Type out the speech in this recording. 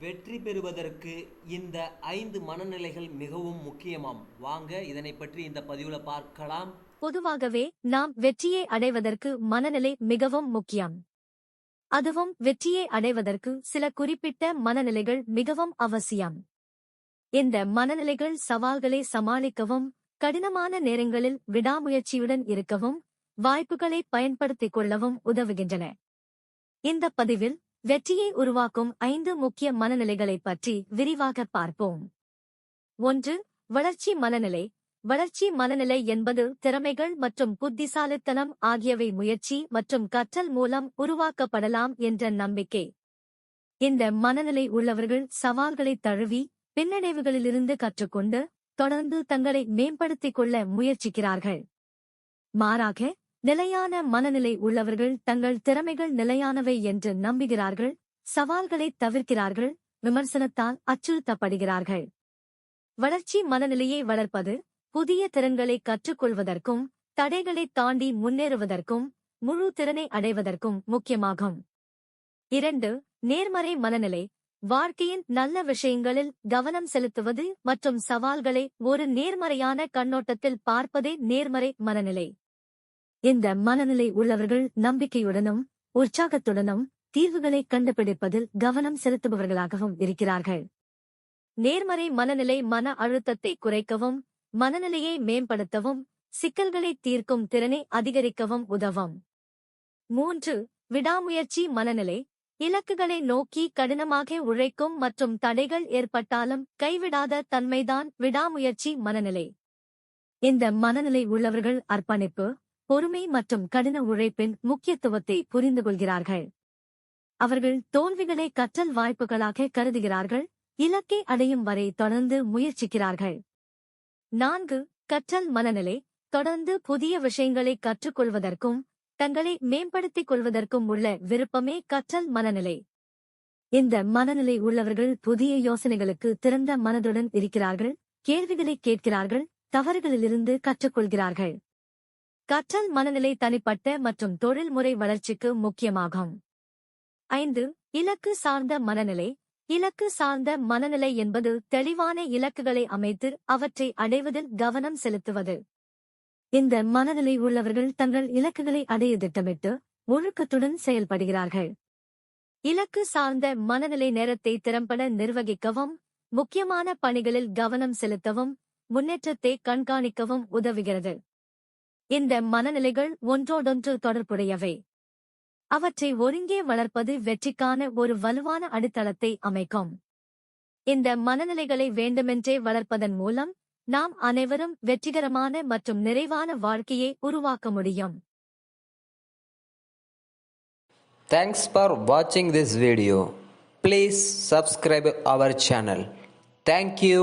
வெற்றி பெறுவதற்கு இந்த ஐந்து மனநிலைகள் மிகவும் முக்கியமாம். வாங்க இதனை பற்றி இந்த பதிவில் பார்க்கலாம். பொதுவாகவே நாம் வெற்றியை அடைவதற்கு மனநிலை மிகவும் முக்கியம். அதுவும் வெற்றியை அடைவதற்கு சில குறிப்பிட்ட மனநிலைகள் மிகவும் அவசியம். இந்த மனநிலைகள் சவால்களை சமாளிக்கவும் கடினமான நேரங்களில் விடாமுயற்சியுடன் இருக்கவும் வாய்ப்புகளை பயன்படுத்திக் கொள்ளவும் உதவுகின்றன. இந்த பதிவில் வெற்றியை உருவாக்கும் ஐந்து முக்கிய மனநிலைகளைப் பற்றி விரிவாக பார்ப்போம். ஒன்று வளர்ச்சி மனநிலை. வளர்ச்சி மனநிலை என்பது திறமைகள் மற்றும் புத்திசாலித்தனம் ஆகியவை முயற்சி மற்றும் கற்றல் மூலம் உருவாக்கப்படலாம் என்ற நம்பிக்கை. இந்த மனநிலை உள்ளவர்கள் சவால்களை தழுவி பின்னடைவுகளிலிருந்து கற்றுக்கொண்டு தொடர்ந்து தங்களை மேம்படுத்திக் கொள்ள முயற்சிக்கிறார்கள். மாறாக நிலையான மனநிலை உள்ளவர்கள் தங்கள் திறமைகள் நிலையானவை என்று நம்புகிறார்கள் சவால்களை தவிர்க்கிறார்கள் விமர்சனத்தால் அச்சுறுத்தப்படுகிறார்கள். வளர்ச்சி மனநிலையை வளர்ப்பது புதிய திறன்களை கற்றுக்கொள்வதற்கும் தடைகளை தாண்டி முன்னேறுவதற்கும் முழு திறனை அடைவதற்கும் முக்கியமாகும். இரண்டு நேர்மறை மனநிலை வாழ்க்கையின் நல்ல விஷயங்களில் கவனம் செலுத்துவது மற்றும் சவால்களை ஒரு நேர்மறையான கண்ணோட்டத்தில் பார்ப்பதே நேர்மறை மனநிலை. இந்த மனநிலை உள்ளவர்கள் நம்பிக்கையுடனும் உற்சாகத்துடனும் தீர்வுகளை கண்டுபிடிப்பதில் கவனம் செலுத்துபவர்களாகவும் இருக்கிறார்கள். நேர்மறை மனநிலை மன அழுத்தத்தை குறைக்கவும் மனநிலையை மேம்படுத்தவும் சிக்கல்களை தீர்க்கும் திறனை அதிகரிக்கவும் உதவும். மூன்று விடாமுயற்சி மனநிலை. இலக்குகளை நோக்கி கடினமாக உழைக்கும் மற்றும் தடைகள் ஏற்பட்டாலும் கைவிடாத தன்மைதான் விடாமுயற்சி மனநிலை. இந்த மனநிலை உள்ளவர்கள் அர்ப்பணிப்பு பொறுமை மற்றும் கடின உழைப்பின் முக்கியத்துவத்தை புரிந்து கொள்கிறார்கள். அவர்கள் தோல்விகளை கற்றல் வாய்ப்புகளாக கருதுகிறார்கள் இலக்கை அடையும் வரை தொடர்ந்து முயற்சிக்கிறார்கள். நான்கு கற்றல் மனநிலை தொடர்ந்து புதிய விஷயங்களை கற்றுக்கொள்வதற்கும் தங்களை மேம்படுத்திக் கொள்வதற்கும் உள்ள விருப்பமே கற்றல் மனநிலை. இந்த மனநிலை உள்ளவர்கள் புதிய யோசனைகளுக்கு திறந்த மனதுடன் இருக்கிறார்கள் கேள்விகளை கேட்கிறார்கள் தவறுகளிலிருந்து கற்றுக்கொள்கிறார்கள். கற்றல் மனநிலை தனிப்பட்ட மற்றும் தொழில்முறை வளர்ச்சிக்கு முக்கியமாகும். ஐந்து இலக்கு சார்ந்த மனநிலை. இலக்கு சார்ந்த மனநிலை என்பது தெளிவான இலக்குகளை அமைத்து அவற்றை அடைவதில் கவனம் செலுத்துவது. இந்த மனநிலை உள்ளவர்கள் தங்கள் இலக்குகளை அடைய திட்டமிட்டு ஒழுக்கத்துடன் செயல்படுகிறார்கள். இலக்கு சார்ந்த மனநிலை நேரத்தை திறம்பட நிர்வகிக்கவும் முக்கியமான பணிகளில் கவனம் செலுத்தவும் முன்னேற்றத்தை கண்காணிக்கவும் உதவுகிறது. இந்த மனநிலைகள் ஒன்றோடொன்று தொடர்புடையவை. அவற்றை ஒருங்கே வளர்ப்பது வெற்றிக்கான ஒரு வலுவான அடித்தளத்தை அமைக்கும். இந்த மனநிலைகளை வேண்டுமென்றே வளர்ப்பதன் மூலம் நாம் அனைவரும் வெற்றிகரமான மற்றும் நிறைவான வாழ்க்கையை உருவாக்க முடியும். தேங்க்ஸ் ஃபார் வாட்சிங் this video please subscribe our channel thank you.